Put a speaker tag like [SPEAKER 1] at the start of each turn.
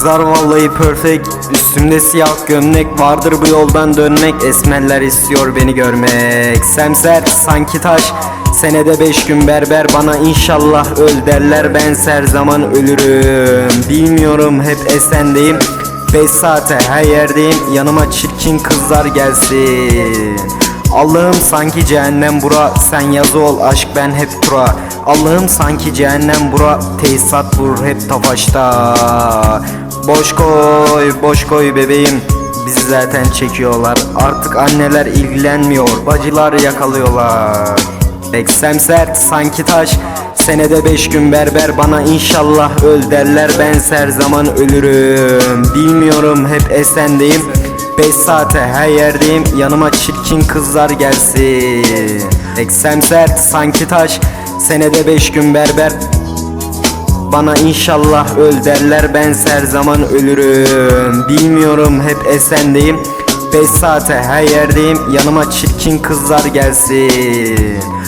[SPEAKER 1] Kızlar vallahi perfect. Üstümde siyah gömlek Vardır bu yoldan dönmek. Esmerler istiyor beni görmek. Semser sanki taş. Senede beş gün berber bana inşallah öl derler. Ben her zaman ölürüm. Bilmiyorum hep esendeyim. 5 saate her yerdeyim. Yanıma çirkin kızlar gelsin. Allah'ım sanki cehennem bura. Sen yazı ol aşk ben hep tura Allah'ım sanki cehennem bura Tesisat vurur hep tafaşta Boş koy boş koy bebeğim. Bizi zaten çekiyorlar. Artık anneler ilgilenmiyor Bacılar yakalıyorlar. Eksem sert sanki taş Senede beş gün berber bana inşallah öl derler. Ben her zaman ölürüm. Bilmiyorum hep esendeyim. 5 saate her yerdeyim. Yanıma çirkin kızlar gelsin. Eksem sert sanki taş senede 5 gün berber. Bana inşallah öl derler ben her zaman ölürüm. Bilmiyorum hep esendeyim. 5 saate her yerdeyim. Yanıma çirkin kızlar gelsin